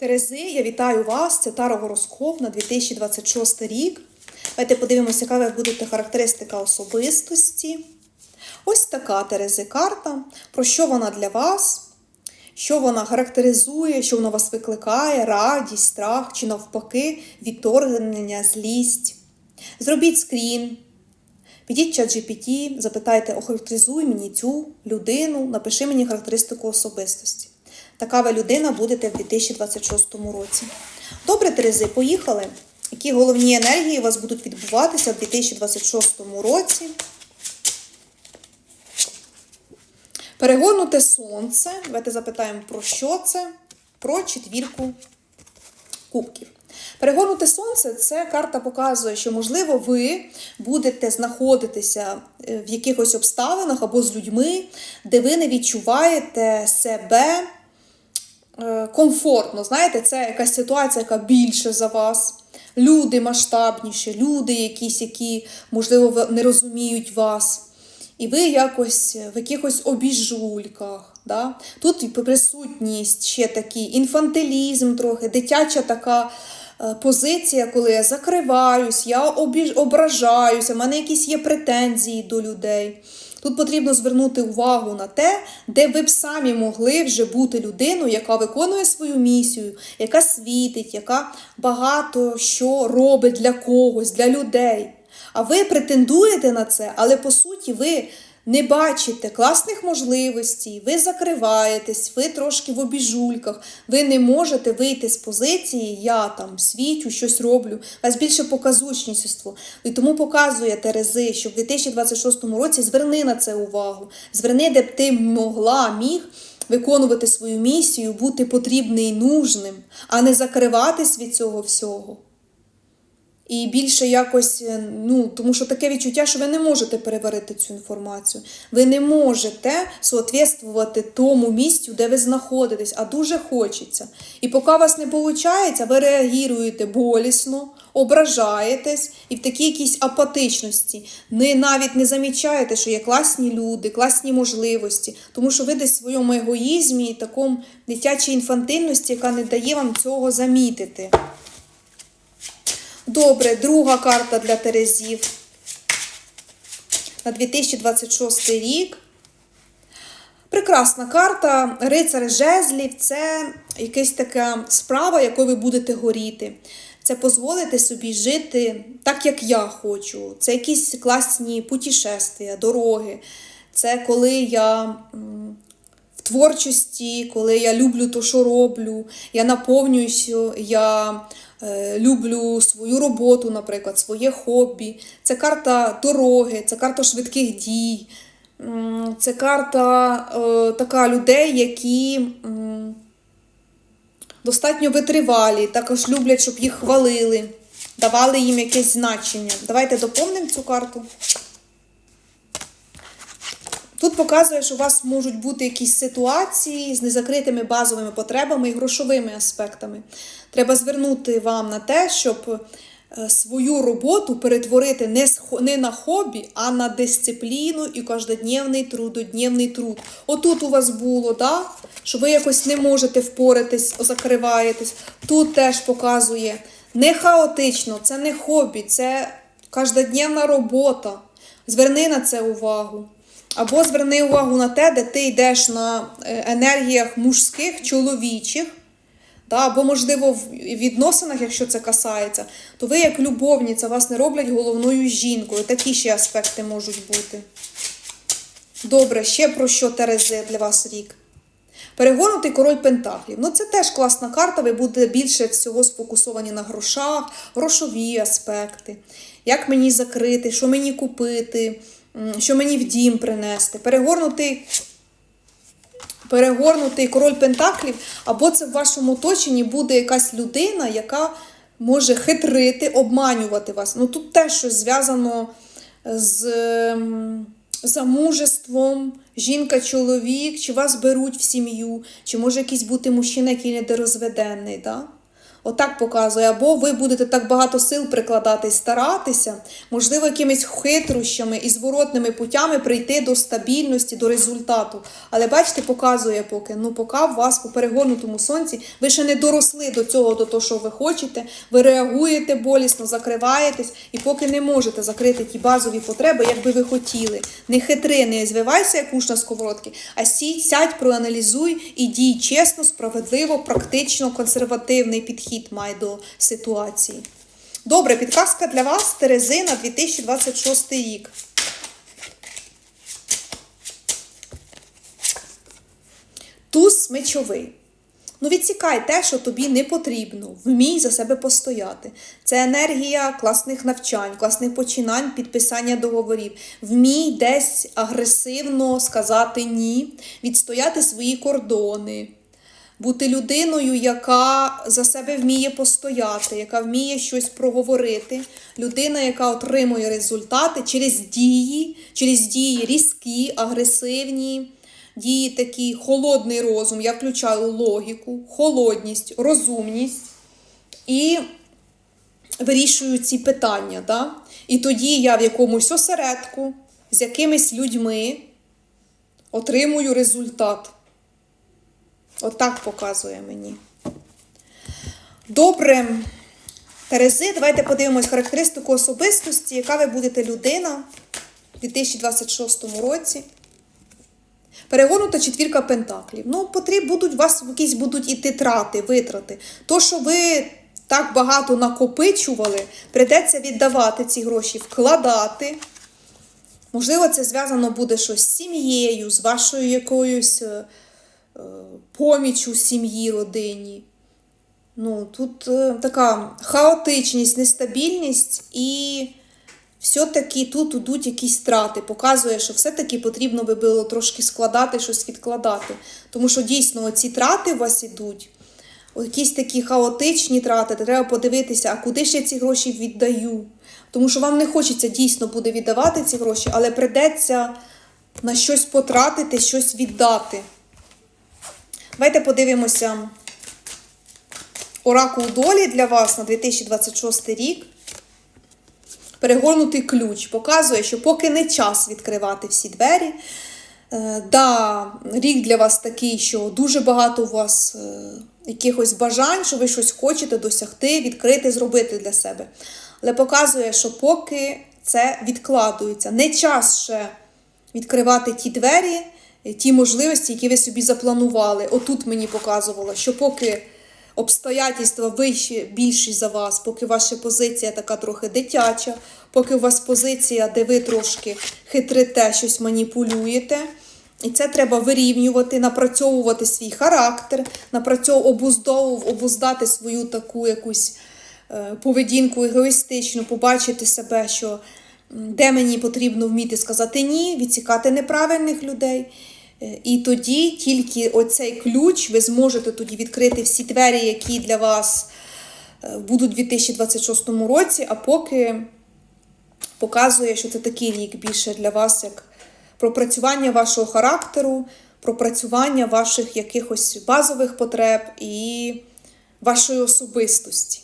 Терези, я вітаю вас. Це Таро Гороскоп на 2026 рік. Давайте подивимося, яка ви будете характеристика особистості. Ось така Терези карта. Про що вона для вас? Що вона характеризує, що вона вас викликає, радість, страх чи навпаки, відторгнення, злість. Зробіть скрін, Підіть чат GPT, запитайте, охарактеризуй мені цю людину, напиши мені характеристику особистості. Така ви людина будете в 2026 році. Добре, Терези, поїхали. Які головні енергії у вас будуть відбуватися в 2026 році? Перегорнуте сонце. Давайте запитаємо, про що це? Про четвірку кубків. Перегорнуте сонце це карта показує, що, можливо, ви будете знаходитися е, в якихось обставинах або з людьми, де ви не відчуваєте себе комфортно. Знаєте, це якась ситуація, яка більше за вас. Люди масштабніші, люди якісь, які, можливо, не розуміють вас. І ви якось в якихось обіжульках. Да? Тут присутність ще такий інфантилізм трохи, дитяча така е, позиція, коли я закриваюсь, я ображаюся, в мене якісь є претензії до людей. Тут потрібно звернути увагу на те, де ви б самі могли вже бути людиною, яка виконує свою місію, яка світить, яка багато що робить для когось, для людей. А ви претендуєте на це, але по суті ви не бачите класних можливостей, ви закриваєтесь, ви трошки в обіжульках, ви не можете вийти з позиції Я там світю, щось роблю. Вас більше показушніство. І тому показує Терези, що в 2026 році зверни на це увагу. Зверни, де б ти могла, міг виконувати свою місію, бути потрібний і нужним, а не закриватись від цього всього. І більше якось, е, ну, тому що таке відчуття, що ви не можете переварити цю інформацію. Ви не можете соответствувати тому місцю, де ви знаходитесь, а дуже хочеться. І поки вас не виходить, ви реагуєте болісно, ображаєтесь і в такій якійсь апатичності. Не навіть не замічаєте, що є класні люди, класні можливості, тому що ви десь в своєму егоїзмі і такому дитячій інфантильності, яка не дає вам цього замітити. Добре, друга карта для Терезів на 2026 рік. Прекрасна карта. Рицар жезлів це якась така справа, якою ви будете горіти. Це дозволити собі жити так, як я хочу. Це якісь класні путешествия, дороги. Це коли я творчості, коли я люблю те, що роблю, я наповнююся, я е, люблю свою роботу, наприклад, своє хобі. Це карта дороги, це карта швидких дій. Це карта е, така людей, які м, достатньо витривалі, також люблять, щоб їх хвалили, давали їм якесь значення. Давайте доповнимо цю карту. Тут показує, що у вас можуть бути якісь ситуації з незакритими базовими потребами і грошовими аспектами. Треба звернути вам на те, щоб е, свою роботу перетворити не, на хобі, а на дисципліну і кожнодневний трудодневний труд. Отут у вас було, да? що ви якось не можете впоратись, закриваєтесь. Тут теж показує не хаотично, це не хобі, це кожнодневна робота. Зверни на це увагу. Або зверни увагу на те, де ти йдеш на е, енергіях мужських, чоловічих, да, або, можливо, в відносинах, якщо це касається, то ви як любовниця вас не роблять головною жінкою. Такі ще аспекти можуть бути. Добре, ще про що Терези для вас рік? Перегорнутий король Пентаклів. Ну, це теж класна карта, ви будете більше всього сфокусовані на грошах, грошові аспекти. Як мені закрити, що мені купити, що мені в дім принести. Перегорнутий перегорнутий король Пентаклів, або це в вашому оточенні буде якась людина, яка може хитрити, обманювати вас. Ну тут теж щось зв'язано з замужеством, жінка-чоловік, чи вас беруть в сім'ю, чи може якийсь бути мужчина, який недорозведений. Да? Отак показує, або ви будете так багато сил прикладати старатися, можливо, якимись хитрощами і зворотними путями прийти до стабільності, до результату. Але бачите, показує поки. Ну, поки у вас по перегорнутому сонці, ви ще не доросли до цього, до того, що ви хочете, ви реагуєте болісно, закриваєтесь, і поки не можете закрити ті базові потреби, як би ви хотіли. Не хитри, не звивайся, як уш на сковородки, а сій, сядь, проаналізуй і дій чесно, справедливо, практично, консервативний підхід май до ситуації. Добре, підказка для вас Терези на 2026 рік. Туз мечовий. Ну, відсікай те, що тобі не потрібно. Вмій за себе постояти. Це енергія класних навчань, класних починань, підписання договорів. Вмій десь агресивно сказати ні, відстояти свої кордони. Бути людиною, яка за себе вміє постояти, яка вміє щось проговорити. Людина, яка отримує результати через дії, через дії різкі, агресивні, дії такі холодний розум. Я включаю логіку, холодність, розумність і вирішую ці питання. Да? І тоді я в якомусь осередку з якимись людьми отримую результат. Отак показує мені. Добре. Терези, давайте подивимось характеристику особистості, яка ви будете людина у 2026 році. Перегорнута четвірка пентаклів. Ну, потріб, будуть у вас якісь будуть іти трати, витрати. То, що ви так багато накопичували, прийдеться віддавати ці гроші, вкладати. Можливо, це зв'язано буде щось з сім'єю, з вашою якоюсь е, е, поміччю сім'ї, родині. Ну, тут е, така хаотичність, нестабільність і все-таки тут ідуть якісь страти. Показує, що все-таки потрібно би було трошки складати, щось відкладати. Тому що дійсно ці трати у вас ідуть. Якісь такі хаотичні трати, треба подивитися, а куди ж я ці гроші віддаю. Тому що вам не хочеться дійсно буде віддавати ці гроші, але придеться на щось потратити, щось віддати. Давайте подивимося оракул долі для вас на 2026 рік. Перегорнутий ключ показує, що поки не час відкривати всі двері. Е, Да, рік для вас такий, що дуже багато у вас е, якихось бажань, що ви щось хочете досягти, відкрити, зробити для себе. Але показує, що поки це відкладується. Не час ще відкривати ті двері, ті можливості, які ви собі запланували. Отут мені показувало, що поки обстоятельства вищі, більші за вас, поки ваша позиція така трохи дитяча, поки у вас позиція, де ви трошки хитрите, щось маніпулюєте. І це треба вирівнювати, напрацьовувати свій характер, напрацьовувати, обуздати свою таку якусь е, поведінку егоїстичну, побачити себе, що де мені потрібно вміти сказати ні, відсікати неправильних людей. Е, І тоді тільки оцей ключ ви зможете тоді відкрити всі двері, які для вас е, будуть у 2026 році, а поки показує, що це такий рік більше для вас, як пропрацювання вашого характеру, пропрацювання ваших якихось базових потреб і вашої особистості.